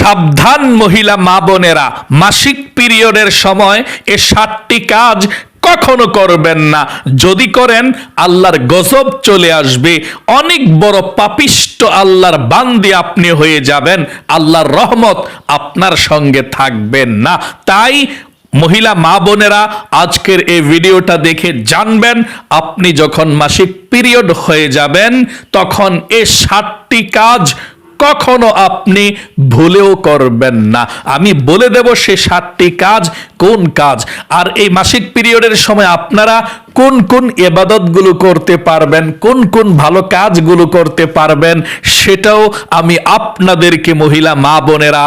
সাবধান মহিলা মা বোনেরা। মাসিক পিরিয়ডের সময় এ সাতটি কাজ কখনো করবেন না। যদি করেন, আল্লাহর গজব চলে আসবে। অনেক বড় পাপিষ্ট আল্লাহর বান্দি আপনি হয়ে যাবেন। আল্লাহর রহমত আপনার সঙ্গে থাকবেন না। তাই মহিলা মা বোনেরা, আজকের এই ভিডিওটা দেখে জানবেন, আপনি যখন মাসিক পিরিয়ড হয়ে যাবেন, তখন এ সাতটি কাজ কখনো আপনি ভুলেও করবেন না। আমি বলে দেব সে সাতটি কাজ, কোন কাজ? আর এই মাসিক পিরিয়ডের সময় আপনারা কোন কোন এবাদতগুলো করতে পারবেন, কোন কোন ভালো কাজগুলো করতে পারবেন, সেটাও আমি আপনাদেরকে মহিলা মা বোনেরা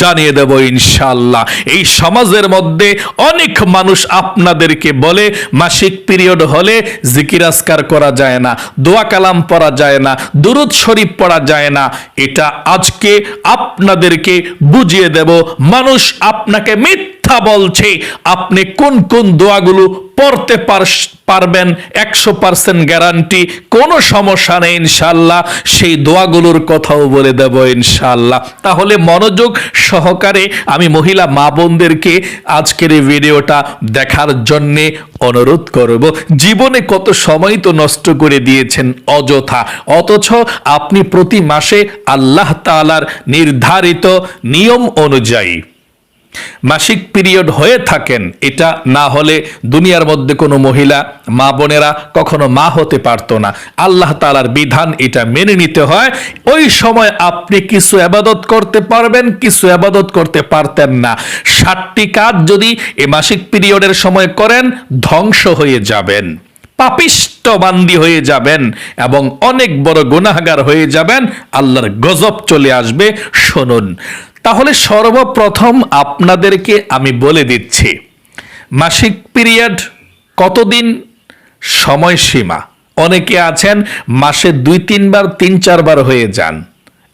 জানিয়ে দেব ইনশাল্লাহ এই সমাজের মধ্যে অনেক মানুষ আপনাদেরকে বলে, মাসিক পিরিয়ড হলে জিকির আসকার করা যায় না, দোয়া কালাম পড়া যায় না, দুরুদ শরীফ পড়া যায় না। এটা আজকে আপনাদেরকে বুঝিয়ে দেব, মানুষ আপনাকে মিথ্যা বলছে, আপনি কোন কোন দোয়াগুলো পড়তে পার- পারবেন? একশো পার্সেন্ট গ্যারান্টি কোনো সমস্যা নেই ইনশাল্লাহ সেই দোয়াগুলোর কথাও বলে দেব ইনশাল্লাহ তাহলে মনোযোগ সহকারে আমি মহিলা মা বোনদেরকে আজকের এই ভিডিওটা দেখার জন্যে অনুরোধ করব। জীবনে কত সময় তো নষ্ট করে দিয়েছেন অযথা। অথচ আপনি প্রতি মাসে আল্লাহ তাআলার নির্ধারিত নিয়ম অনুযায়ী মাসিক পিরিয়ড হয়ে থাকেন, এটা না হলে দুনিয়ার মধ্যে কোনো মহিলা, মা বোনেরা কখনো মা হতে পারতো না। আল্লাহ তালার বিধান এটা মেনে নিতে হয়, ওই সময় আপনি কিছু আবাদত করতে পারবেন, কিছু আবাদত করতে পারতেন না। ষাটটি কাজ যদি এ মাসিক পিরিয়ডের সময় করেন, ধ্বংস হয়ে যাবেন পাপিষ্ট বান্দি হয়ে যাবেন এবং অনেক বড় গুনাহগার হয়ে যাবেন, আল্লাহর গজব চলে আসবে, শুনুন। তাহলে সর্বপ্রথম আপনাদেরকে আমি বলে দিচ্ছি, মাসিক পিরিয়ড কতদিন? সময়সীমা। অনেকে আছেন মাসে দুই, তিনবার, তিন, চারবার হয়ে যান।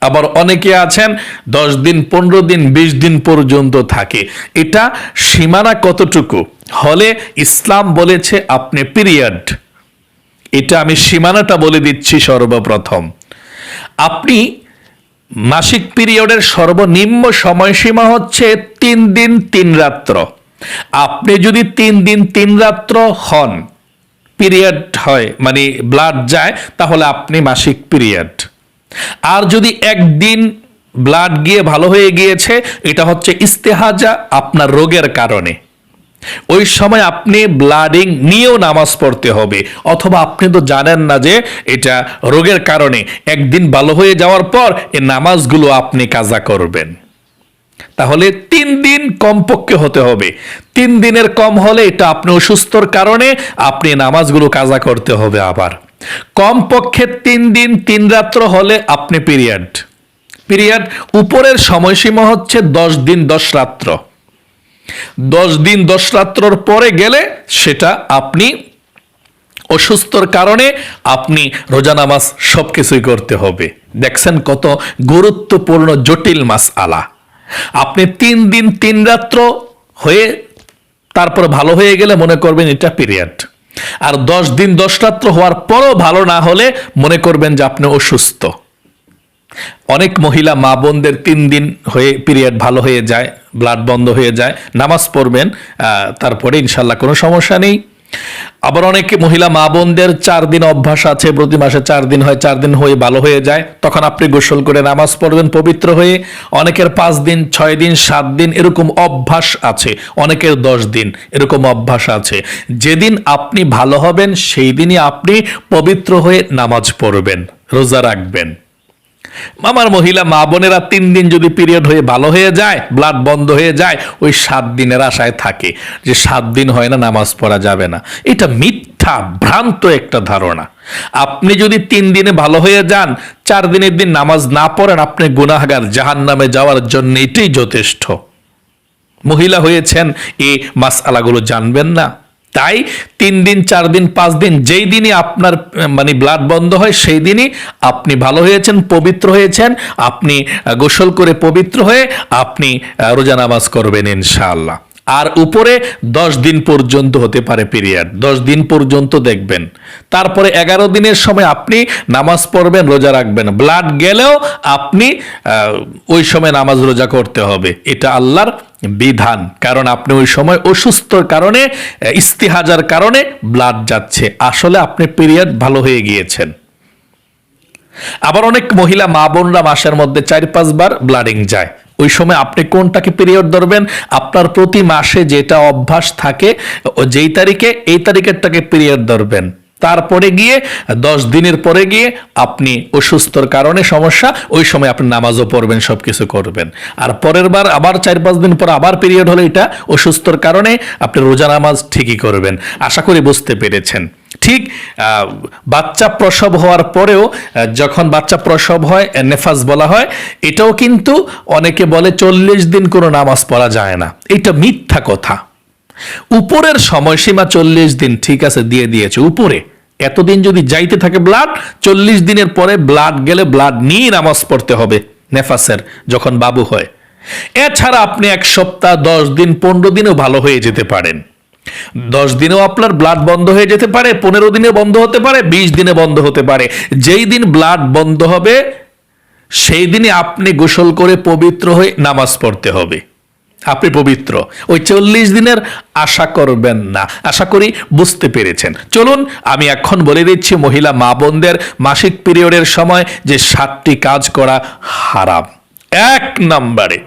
আবার অনেকে আছেন দশ দিন, পনেরো দিন, বিশ দিন পর্যন্ত থাকে। এটা সীমানা কতটুকু? হলে ইসলাম বলেছে আপনি পিরিয়ড। এটা আমি সীমানাটা বলে দিচ্ছি সর্বপ্রথম। আপনি মাসিক পিরিয়ডের সর্বনিম্ন সময়সীমা হচ্ছে তিন দিন, তিন রাত্র। আপনি যদি তিন দিন, তিন রাত্র হন, পিরিয়ড হয় মানে ব্লাড যায়, তাহলে আপনি মাসিক পিরিয়ড। আর যদি একদিন ব্লাড গিয়ে ভালো হয়ে গিয়েছে, এটা হচ্ছে ইস্তেহাজা আপনার রোগের কারণে। ওই সময় আপনি ব্লাডিং নিয়েও নামাজ পড়তে হবে। অথবা আপনি তো জানেন না যে এটা রোগের কারণে। একদিন ভালো হয়ে যাওয়ার পর এই নামাজগুলো আপনি কাজা করবেন। তাহলে তিন দিন কমপক্ষে হতে হবে। তিন দিনের কম হলে এটা আপনি অসুস্থর কারণে আপনি নামাজগুলো কাজা করতে হবে আবার। কমপক্ষে তিন দিন তিন রাত্র হলে আপনি পিরিয়ড। পিরিয়ড উপরের সময়সীমা হচ্ছে দশ দিন দশ রাত্র। দশ দিন, দশ রাত্রর পরে গেলে সেটা আপনি অসুস্থর কারণে আপনি রোজা নামাজ সব কিছুই করতে হবে। দেখছেন কত গুরুত্বপূর্ণ, জটিল মাস আলা আপনি তিন দিন, তিন রাত্র হয়ে তারপর ভালো হয়ে গেলে মনে করবেন এটা পিরিয়ড। আর দশ দিন, দশ রাত্র হওয়ার পরও ভালো না হলে মনে করবেন যে আপনি অসুস্থ। অনেক মহিলা মা বোনদের তিন দিন হয়ে পিরিয়ড ভালো হয়ে যায়, ব্লাড বন্ধ হয়ে যায়, নামাজ পড়বেন তারপরে ইনশাল্লাহ কোনো সমস্যা নেই। আবার অনেক মহিলা মা বোনদের চার দিন অভ্যাস আছে, প্রতি মাসে চার দিন হয়, চার দিন হয়ে ভালো হয়ে যায়, তখন আপনি গোসল করে নামাজ পড়বেন পবিত্র হয়ে, অনেকের পাঁচ দিন, ছয় দিন, সাত দিন এরকম অভ্যাস আছে, অনেকের দশ দিন এরকম অভ্যাস আছে। যেদিন আপনি ভালো হবেন, সেই দিনই আপনি পবিত্র হয়ে নামাজ পড়বেন, রোজা রাখবেন। আমার মহিলা, মা বোনেরা তিন দিন যদি পিরিয়ড হয়ে ভালো হয়ে যায় ব্লাড বন্ধ হয়ে যায়, ওই সাত দিনের আশায় থাকে যে সাত দিন হয় না, নামাজ পড়া যাবে না। এটা মিথ্যা, ভ্রান্ত একটা ধারণা। আপনি যদি তিন দিনে ভালো হয়ে যান, চার দিনের দিন নামাজ না পড়েন, আপনি গুনাহগার জাহান নামে যাওয়ার জন্য এটাই যথেষ্ট। মহিলা হয়েছেন এই মাস আলাগুলো জানবেন না। তাই তিন দিন, চার দিন, পাঁচ দিন, যেই দিনই আপনার মানে ব্লাড বন্ধ হয়, সেই দিনই আপনি ভালো হয়েছেন, পবিত্র হয়েছেন, আপনি গোসল করে পবিত্র হয়ে আপনি রোজা নামাজ করবেন ইনশাআল্লাহ। আর উপরে দশ দিন পর্যন্ত হতে পারে পিরিয়ড দশ দিন পর্যন্ত দেখবেন। তারপরে এগারো দিনের সময় আপনি নামাজ পড়বেন, রোজা রাখবেন। ব্লাড গেলেও আপনি ওই সময় নামাজ রোজা করতে হবে। এটা আল্লাহর বিধান। কারণ আপনি ওই সময় অসুস্থর কারণে ইস্তিহাজার কারণে ব্লাড যাচ্ছে। আসলে আপনি পিরিয়ড ভালো হয়ে গিয়েছেন। আবার অনেক মহিলা মা বোনরা মাসের মধ্যে চার পাঁচবার ব্লাডিং যায়। ওই সময় আপনি কোনটাকে পিরিয়ড ধরবেন? আপনার প্রতি মাসে যেটা অভ্যাস থাকে যেই তারিখে, এই তারিখেরটাকে পিরিয়ড ধরবেন। তারপরে গিয়ে, দশ দিনের পরে গিয়ে আপনি অসুস্থর কারণে সমস্যা, ওই সময় আপনি নামাজও পড়বেন সব কিছু করবেন। আর পরের বার আবার চার পাঁচ দিন পর আবার পিরিয়ড হলে এটা অসুস্থর কারণে আপনি রোজা নামাজ ঠিকই করবেন। আশা করি বুঝতে পেরেছেন। ঠিক বাচ্চা প্রসব হওয়ার পরেও যখন বাচ্চা প্রসব হয় নেফাজ বলা হয়, এটাও কিন্তু অনেকে বলে চল্লিশ দিন কোনো নামাজ পড়া যায় না। এটা মিথ্যা কথা। উপরের সময়সীমা চল্লিশ দিন, ঠিক আছে, দিয়ে দিয়েছে। উপরে, এতদিন যদি যাইতে থাকে ব্লাড চল্লিশ দিনের পরে ব্লাড গেলে ব্লাড নিয়ে নামাজ পড়তে হবে, নেফাসের, যখন বাবু হয়। এছাড়া আপনি এক সপ্তাহ, দশ দিন, পনেরো দিনও ভালো হয়ে যেতে পারেন। দশ দিনেও আপনার ব্লাড বন্ধ হয়ে যেতে পারে, পনেরো দিনে বন্ধ হতে পারে, বিশ দিনে বন্ধ হতে পারে। যেই দিন ব্লাড বন্ধ হবে, সেই দিনে আপনি গোসল করে পবিত্র হয়ে নামাজ পড়তে হবে। আপনি পবিত্র। ওই চল্লিশ দিনের আশা করবেন না। আশা করি বুঝতে পেরেছেন। চলুন, আমি এখন বলে দিচ্ছি, মহিলা মা বোনদের মাসিক পিরিয়ডের সময় যে সাতটি কাজ করা হারাম। এক নম্বরে,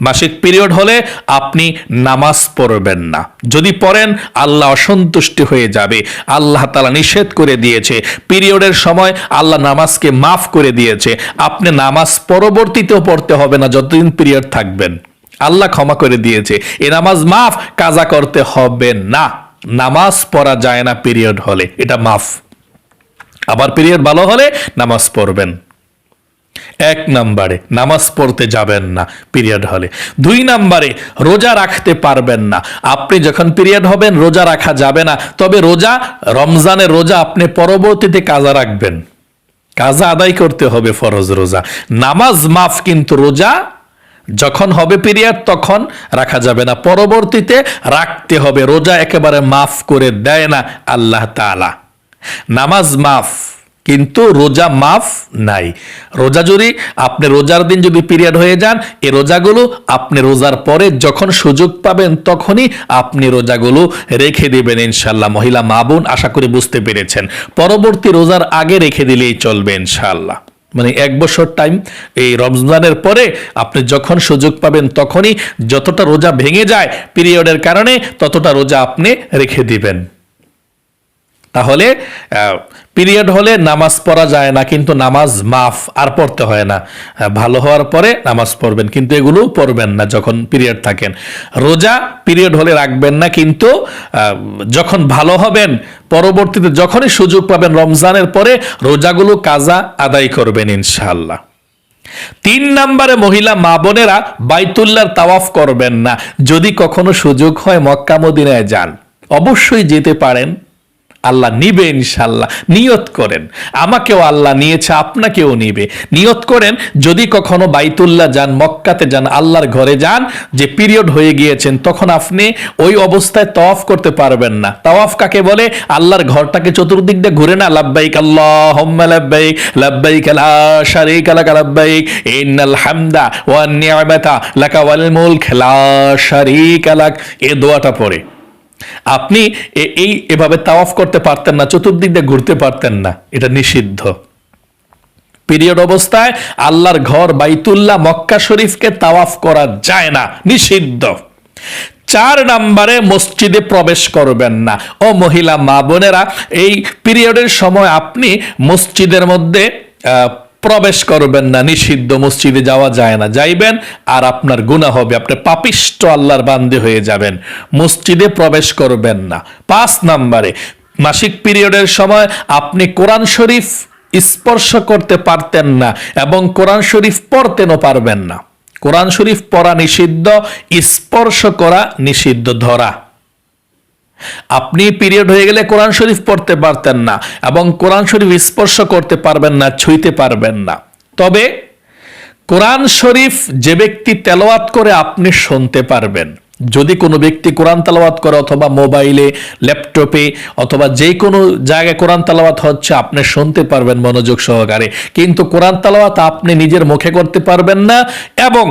মাসিক পিরিয়ড হলে আপনি নামাজ পড়বেন না। যদি পড়েন, আল্লাহ অসন্তুষ্টি হয়ে যাবে। আল্লাহ তালা নিষেধ করে দিয়েছে। পিরিয়ডের সময় আল্লাহ নামাজকে মাফ করে দিয়েছে। আপনি নামাজ পরবর্তীতেও পড়তে হবে না, যতদিন পিরিয়ড থাকবেন। আল্লাহ ক্ষমা করে দিয়েছে। এ নামাজ মাফ, কাজা করতে হবে না। নামাজ পড়া যায় না পিরিয়ড হলে, এটা মাফ। আবার পিরিয়ড ভালো হলে নামাজ পড়বেন। এক নম্বরে, নামাজ পড়তে যাবেন না পিরিয়ড হলে। দুই নম্বরে, রোজা রাখতে পারবেন না। আপনি যখন পিরিয়ড হবেন, রোজা রাখা যাবে না। তবে রোজা, রমজানের রোজা আপনি পরবর্তীতে কাজা রাখবেন। কাজা আদায় করতে হবে ফরজ রোজা। নামাজ মাফ কিন্তু রোজা যখন হবে পিরিয়ড, তখন রাখা যাবে না। পরবর্তীতে রাখতে হবে। রোজা একেবারে মাফ করে দেয় না আল্লাহ তাআলা। নামাজ মাফ, কিন্তু রোজা মাফ নাই। রোজা যদি আপনি রোজার দিন যদি পিরিয়ড হয়ে যান এ রোজাগুলো আপনি রোজার পরে যখন সুযোগ পাবেন, তখনই আপনি রোজাগুলো রেখে দিবেন ইনশাল্লাহ মহিলা মা বোন আশা করি বুঝতে পেরেছেন। পরবর্তী রোজার আগে রেখে দিলেই চলবে ইনশাল্লাহ মানে এক বছর টাইম এই রমজানের পরে আপনি যখন সুযোগ পাবেন তখনই যতটা রোজা ভেঙে যায় পিরিয়ডের কারণে ততটা রোজা আপনি রেখে দিবেন। তাহলে পিরিয়ড হলে নামাজ পড়া যায় না, কিন্তু নামাজ মাফ আর পড়তে হয় না। ভালো হওয়ার পরে নামাজ পড়বেন, কিন্তু এগুলো পড়বেন না যখন পিরিয়ড থাকেন। রোজা পিরিয়ড হলে রাখবেন না, কিন্তু যখন ভালো হবেন পরবর্তীতে যখনই সুযোগ পাবেন রমজানের পরে রোজাগুলো কাজা আদায় করবেন ইনশাল্লাহ তিন নম্বরে মহিলা মা বোনেরা বাইতুল্লার তাওয়াফ করবেন না। যদি কখনো সুযোগ হয় মক্কামদিনায় যান, অবশ্যই যেতে পারেন। আল্লাহ নিবে ইনশাল্লাহ নিয়ত করেন। আমাকেও আল্লাহ নিয়েছে, আপনাকেও নিবে। নিয়ত করেন, যদি কখনো বাইতুল্লাহ যান, মক্কাতে যান, আল্লাহর ঘরে যান, যে পিরিয়ড হয়ে গিয়েছেন, তখন আপনি ওই অবস্থায় তওয়াফ করতে পারবেন না। তাওয়াফ কাকে বলে? আল্লাহর ঘরটাকে চতুর্দিক দিয়ে ঘুরে না, লাব্বাইক আল্লাহুম্মা লাব্বাইক লাব্বাইক ইন্নাল হামদা ওয়ান লাকা ওয়াল মুলক, লা শারীকা লাক। দোয়াটা পড়ে। আপনি এই এভাবে তাওয়াফ করতে পারতেন না, চতুর্দিক দিয়ে ঘুরতে পারতেন না, এটা নিষিদ্ধ। পিরিয়ড অবস্থায় আল্লাহর ঘর বাইতুল্লাহ মক্কা শরীফকে তাওয়াফ করা যায় না, নিষিদ্ধ। চার নম্বরে মসজিদে প্রবেশ করবেন না। ও মহিলা মা বোনেরা, এই পিরিয়ডের সময় আপনি মসজিদের মধ্যে প্রবেশ করবেন না, নিষিদ্ধ মসজিদে যাওয়া যায় না। যাইবেন, আর আপনার গুনাহ হবে, আপনি পাপিষ্ট আল্লাহর বান্দে হয়ে যাবেন। মসজিদে প্রবেশ করবেন না। পাঁচ নম্বরে, মাসিক পিরিয়ডের সময় আপনি কোরআন শরীফ স্পর্শ করতে পারতেন না এবং কোরআন শরীফ পড়তেনও পারবেন না। কোরআন শরীফ পড়া নিষিদ্ধ, স্পর্শ করা নিষিদ্ধ ধরা। আপনি পিরিয়ড হয়ে গেলে কোরআন শরীফ পড়তে পারতেন না এবং কোরআন শরীফ স্পর্শ করতে পারবেন না, ছুঁইতে পারবেন না। তবে কোরআন শরীফ যে ব্যক্তি তেলাওয়াত করে আপনি শুনতে পারবেন। যদি কোনো ব্যক্তি কোরআন তালাওয়াত করে অথবা মোবাইলে, ল্যাপটপে অথবা যে কোনো জায়গায় কোরআন তালাওয়াত হচ্ছে, আপনি শুনতে পারবেন মনোযোগ সহকারে। কিন্তু কোরআন তালাওয়াত আপনি নিজের মুখে করতে পারবেন না এবং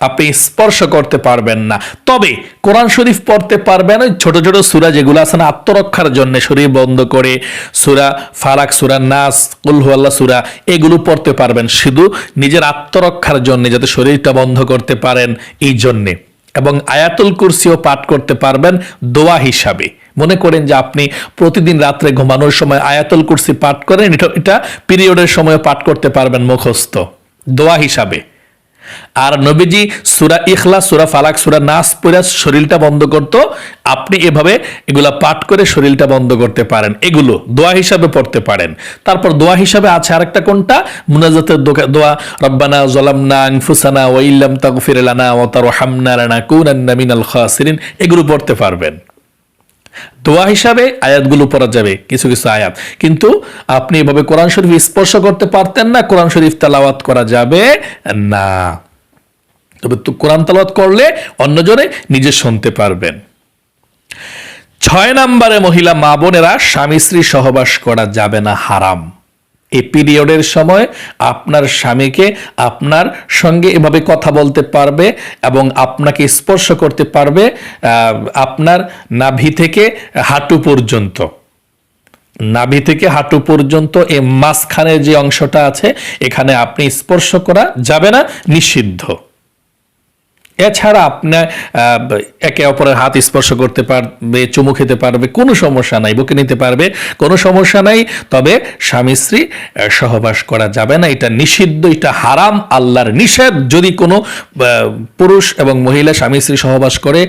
আপনি স্পর্শ করতে পারবেন না। তবে কোরআন শরীফ পড়তে পারবেন, ওই ছোট ছোট সুরা যেগুলো আছে না, আত্মরক্ষার জন্য শরীর বন্ধ করে সুরা ফারাক, সুরা নাস আল্লাহ সুরা, এগুলো পড়তে পারবেন। শুধু নিজের আত্মরক্ষার জন্য যাতে শরীরটা বন্ধ করতে পারেন, এই জন্যে। এবং আয়াতুল কুরসিও পাঠ করতে পারবেন দোয়া হিসাবে। মনে করেন যে আপনি প্রতিদিন রাত্রে ঘুমানোর সময় আয়াতুল কুরসি পাঠ করেন, এটা পিরিয়ডের সময় পাঠ করতে পারবেন মুখস্থ। দোয়া হিসাবে। আর নবীজি সুরা ইখলা সুরা ফালাক, সুরা নাস পড়ে শরীরটা বন্ধ করতো। আপনি এভাবে এগুলা পাঠ করে শরীরটা বন্ধ করতে পারেন। এগুলো দোয়া হিসাবে পড়তে পারেন। তারপর দোয়া হিসাবে আছে আরেকটা কোনটা? মুনাজাতের দোয়া, রব্বানা জলামনা আনফুসানা ওয়া ইল্লাম তাগফির লানা ওয়া তারহামনা লানাকুনান্না মিনাল খাসিরিন এগুলো পড়তে পারবেন। দোয়া হিসাবে আয়াতগুলো পড়া যাবে, কিছু কিছু আয়াত। কিন্তু আপনি এভাবে কোরআন শরীফ স্পর্শ করতে পারতেন না, কোরআন শরীফ তালাওয়াত করা যাবে না। তবে তো কোরআন তালাওয়াত করলে অন্যজনে নিজে শুনতে পারবেন। ছয় নম্বরে মহিলা মা বোনেরা স্বামী স্ত্রী সহবাস করা যাবে না, হারাম। এই পিরিয়ডের সময় আপনার স্বামীকে আপনার সঙ্গে এভাবে কথা বলতে পারবে এবং আপনাকে স্পর্শ করতে পারবে আপনার নাভি থেকে হাঁটু পর্যন্ত। নাভি থেকে হাঁটু পর্যন্ত এই মাঝখানে যে অংশটা আছে, এখানে আপনি স্পর্শ করা যাবে না, নিষিদ্ধ। এছাড়া আপনার একে অপরের হাত স্পর্শ করতে পারবে, চুমু খেতে পারবে, কোনো সমস্যা নাই, বুকে নিতে পারবে, কোনো সমস্যা নাই, তবে স্বামী স্ত্রী সহবাস করা যাবে না, এটা নিষিদ্ধ, এটা হারাম, আল্লাহর নিষেধ। যদি কোনো পুরুষ এবং মহিলা স্বামী স্ত্রী সহবাস করে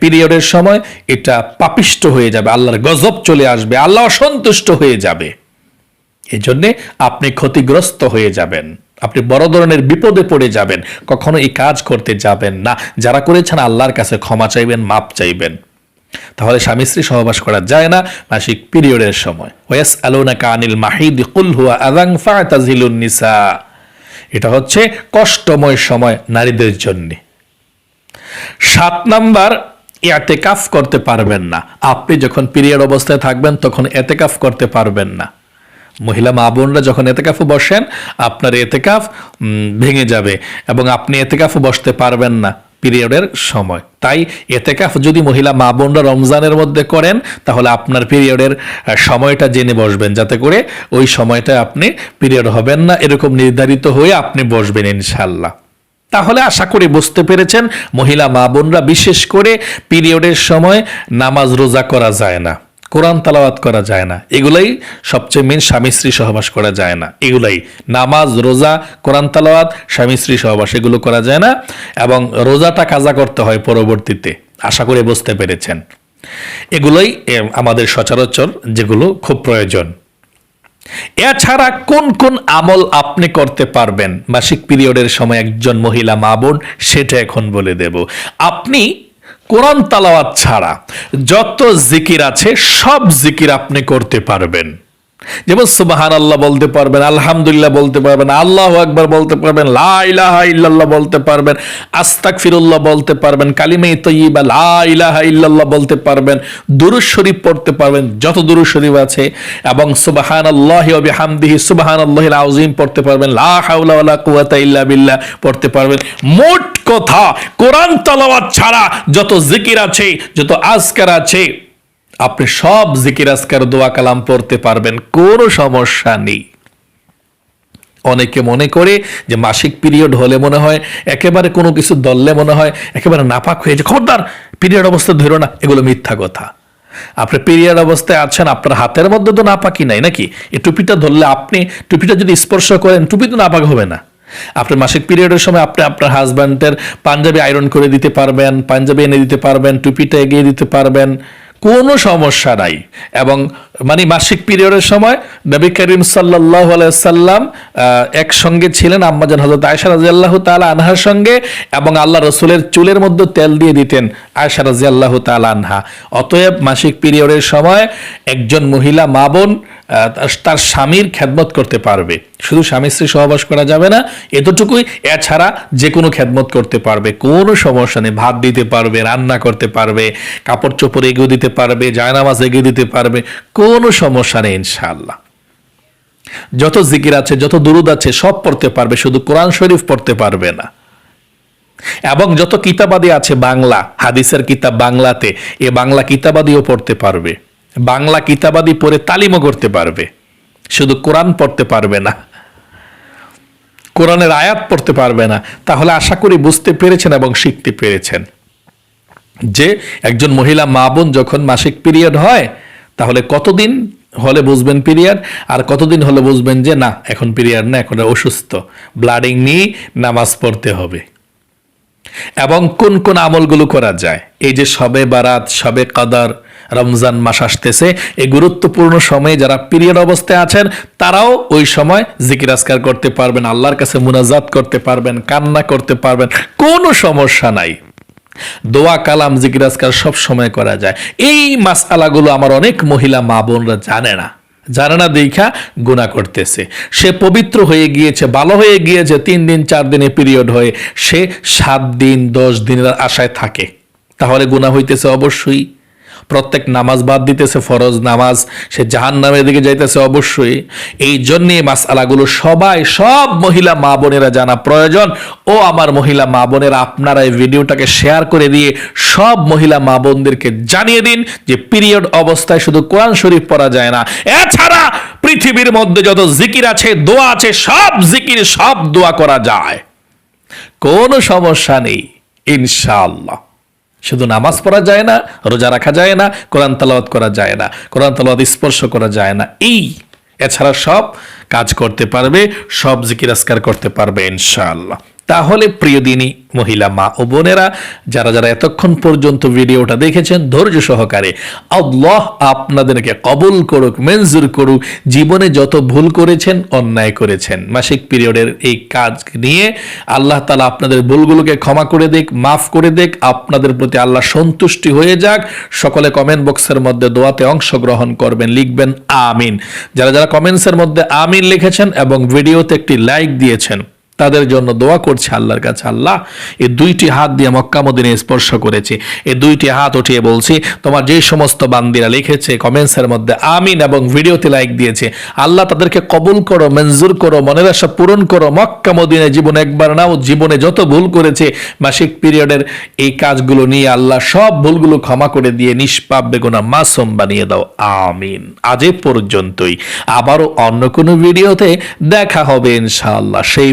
পিরিয়ডের সময় এটা পাপিষ্ট হয়ে যাবে, আল্লাহর গজব চলে আসবে, আল্লাহ অসন্তুষ্ট হয়ে যাবে। এই জন্যে আপনি ক্ষতিগ্রস্ত হয়ে যাবেন। আপনি বড় ধরনের বিপদে পড়ে যাবেন, কখনো এই কাজ করতে যাবেন না। যারা করেছেন আল্লাহর কাছে ক্ষমা চাইবেন, মাপ চাইবেন। তাহলে স্বামী স্ত্রী সহবাস করা যায় না মাসিক পিরিয়ডের সময়। ওয়াস আলোনা কানিল মাহিদ, কুল হুয়া আদাং ফাতাজিলুন নিসা। এটা হচ্ছে কষ্টময় সময় নারীদের জন্যে। সাত নাম্বার, এতেকাফ করতে পারবেন না। আপনি যখন পিরিয়ড অবস্থায় থাকবেন, তখন এতেকাফ করতে পারবেন না। মহিলা মা বোনরা যখন এতেকাফে বসেন, আপনার এতেকাফ ভেঙে যাবে এবং আপনি এতেকাফে বসতে পারবেন না পিরিয়ডের সময়। তাই এতেকাফ যদি মহিলা মা বোনরা রমজানের মধ্যে করেন, তাহলে আপনার পিরিয়ডের সময়টা জেনে বসবেন। যাতে করে ওই সময়টা আপনি পিরিয়ড হবেন না, এরকম নির্ধারিত হয়ে আপনি বসবেন ইনশাল্লাহ তাহলে আশা করি বুঝতে পেরেছেন, মহিলা মা বোনরা বিশেষ করে পিরিয়ডের সময় নামাজ রোজা করা যায় না। কোরআন তালাওয়াত করা যায় না। এগুলাই সবচেয়ে মেন স্বামী স্ত্রী সহবাস করা যায় না। এগুলাই নামাজ, রোজা, কোরআন তালাওয়াত, স্বামী স্ত্রী সহবাস এগুলো করা যায় না এবং রোজাটা কাজা করতে হয় পরবর্তীতে। আশা করে বুঝতে পেরেছেন। এগুলোই আমাদের সচরাচর যেগুলো খুব প্রয়োজন। এছাড়া কোন কোন আমল আপনি করতে পারবেন? মাসিক পিরিয়ডের সময় একজন মহিলা মা বোন, সেটা এখন বলে দেব। আপনি কোরআন তালাওয়াত ছাড়া যত জিকির আছে সব জিকির আপনি করতে পারবেন। যেমন সুবাহান আল্লাহ বলতে পারবেন, আলহামদুলিল্লাহ বলতে পারবেন, আল্লাহ একবার বলতে পারবেন, লা ইলাহা ইল্লাল্লাহ বলতে পারবেন আস্তাক ফিরুল্লাহ বলতে পারবেন কালিমে তৈবা লা ইলাহা ইল্লাল্লাহ বলতে পারবেন দুরুজ শরীফ পড়তে পারবেন, যত দুরুজ শরীফ আছে, এবং সুবাহান আল্লাহ হামদিহি সুবাহান আল্লাহ আউজিম পড়তে পারবেন, লা হাওলা ওয়ালা কুওয়াতা ইল্লা বিল্লাহ পড়তে পারবেন। মোট কথা, কোরআন তালাওয়াত ছাড়া যত জিকির আছে, যত আজকার আছে আপনি সব জিকির, আজকার, দোয়া, কালাম পড়তে পারবেন, কোনো সমস্যা নেই। অনেকে মনে করে যে মাসিক পিরিয়ড হলে মনে হয়, একেবারে কোনো কিছু দললে মনে হয়, একেবারে নাপাক হয়ে যে খবরদার, পিরিয়ড অবস্থা ধরো না, এগুলো মিথ্যা কথা। আপনি পিরিয়ড অবস্থায় আছেন, আপনার হাতের মধ্যে তো নাপাকি নাই নাকি? এই টুপিটা ধরলে আপনি, টুপিটা যদি স্পর্শ করেন, টুপি তো নাপাক হবে না। আপনার মাসিক পিরিয়ডের সময় আপনি আপনার হাজব্যান্ডের পাঞ্জাবি আয়রন করে দিতে পারবেন, পাঞ্জাবি এনে দিতে পারবেন, টুপিটা এগিয়ে দিতে পারবেন। কোনো সমস্যা নাই। এবং মানে মাসিক পিরিয়ডের সময় নবী করিম সাল্লাহ আলাইসাল্লাম একসঙ্গে ছিলেন আম্মাজান হজরত আয়সা রাজি আল্লাহ তালা আনহার সঙ্গে এবং আল্লাহ রসুলের চুলের মধ্যে তেল দিয়ে দিতেন আয়সা রাজি আল্লাহ তালা আনহা। অতএব মাসিক পিরিয়ডের সময় একজন মহিলা মা বোন তার স্বামীর খেদমত করতে পারবে। শুধু স্বামী স্ত্রী সহবাস করা যাবে না, এতটুকুই। এছাড়া যে কোনো খেদমত করতে পারবে, কোনো সমস্যা নেই। ভাত দিতে পারবে, রান্না করতে পারবে, কাপড় চোপড় এগিয়ে দিতে পারবে, জায়নামাজ এগিয়ে দিতে পারবে, কোনো সমস্যা নেই ইনশাআল্লাহ। যত জিকির আছে, যত দুরুদ আছে, সব পড়তে পারবে, শুধু কোরআন শরীফ পড়তে পারবে না। এবং যত কিতাবাদি আছে বাংলা, হাদিসের কিতাব বাংলাতে, এ বাংলা কিতাবাদিও পড়তে পারবে। বাংলা কিতাবাদি পড়ে তালিমও করতে পারবে। শুধু কোরআন পড়তে পারবে না। কোরআনের আয়াত পড়তে পারবে না। তাহলে আশা করি বুঝতে পেরেছেন এবং শিখতে পেরেছেন। যে একজন মহিলা মা বোন যখন মাসিক পিরিয়ড হয়, তাহলে কতদিন হলে বুঝবেন পিরিয়ড? আর কতদিন হলে বুঝবেন যে, না, এখন পিরিয়ড না, এখন অসুস্থ। ব্লাডিং নিয়ে নামাজ পড়তে হবে। এবং কোন কোন আমলগুলো করা যায়? এই যে সবে বারাত, সবে কাদার রমজান মাস আসতেছে, এই গুরুত্বপূর্ণ সময়ে যারা পিরিয়ড অবস্থায় আছেন, তারাও ওই সময় জিকির আসকার করতে পারবেন, আল্লাহর কাছে মুনাজাত করতে পারবেন, কান্না করতে পারবেন, কোনো সমস্যা নাই। দোয়া, কালাম জিকির আজকাল সব সময় করা যায়। এই মাসালাগুলো আমার অনেক মহিলা মা বোনরা জানে না জানে না দেখা গুণা করতেছে। সে পবিত্র হয়ে গিয়েছে, ভালো হয়ে গিয়েছে, তিন দিন, চার দিনে পিরিয়ড হয়ে সে সাত দিন, দশ দিনের আশায় থাকে। তাহলে গুণা হইতেছে অবশ্যই। প্রত্যেক নামাজ বাদ দিতেছে, ফরজ নামাজ, সে জাহান নামের দিকে যাইতেছে অবশ্যই। এই জন্যে মাসালাগুলো সবাই, সব মহিলা মা বোনেরা জানা প্রয়োজন। ও আমার মহিলা মা বোনেরা, আপনারা এই ভিডিওটাকে শেয়ার করে দিয়ে সব মহিলা মা বোনদেরকে জানিয়ে দিন যে পিরিয়ড অবস্থায় শুধু কোরআন শরীফ পড়া যায় না। এছাড়া পৃথিবীর মধ্যে যত জিকির আছে, দোয়া আছে, সব জিকির, সব দোয়া করা যায়। কোনো সমস্যা নেই, ইনশাআল্লাহ। শুধু নামাজ পড়া যায় না, রোজা রাখা যায় না, কোরআন তালাওয়াত করা যায় না, কোরআন তালাওয়াত স্পর্শ করা যায় না। এই এছাড়া সব কাজ করতে পারবে, সব জিকির আসকার করতে পারবে ইনশাআল্লাহ। তাহলে প্রিয় দিনী মহিলা মা ও বোনেরা, যারা যারা এতক্ষণ পর্যন্ত ভিডিওটা দেখেছেন, ধৈর্য সহকারে আল্লাহ আপনাদেরকে কবুল করুক মেনজুর করুক, জীবনে যত ভুল করেছেন, অন্যায় করেছেন। মাসিক পিরিয়ডের এই কাজ নিয়ে আল্লাহ তালা আপনাদের ভুলগুলোকে ক্ষমা করে দেখ মাফ করে দেখ আপনাদের প্রতি আল্লাহ সন্তুষ্টি হয়ে যাক। সকলে কমেন্ট বক্সের মধ্যে দোয়াতে অংশগ্রহণ করবেন, লিখবেন আমিন। যারা যারা কমেন্টসের মধ্যে আমিন লিখেছেন এবং ভিডিওতে একটি লাইক দিয়েছেন তাদের জন্য দোয়া করছে আল্লাহর কাছে। আল্লাহ, এই দুইটি হাত দিয়ে মক্কা মদিনে স্পর্শ করেছে। এই দুইটি হাত উঠিয়ে বলছি, তোমার যে সমস্ত বান্দিরা লিখেছে কমেন্টসের মধ্যে, আমিন এবং ভিডিওতে লাইক দিয়েছে। আল্লাহ তাদেরকে কবুল করো, মঞ্জুর করো, মনের আশা পূরণ করো। মক্কা মদিনে জীবনে একবার নাও, জীবনে যত ভুল করেছে, মাসিক পিরিয়ডের এই কাজগুলো নিয়ে আল্লাহ সব ভুলগুলো ক্ষমা করে দিয়ে নিষ্পাপ, বেগুনা, মাসুম বানিয়ে দাও। আমিন। আজ পর্যন্তই। আবারও অন্য কোনো ভিডিওতে দেখা হবে ইনশাআল্লাহ। সেই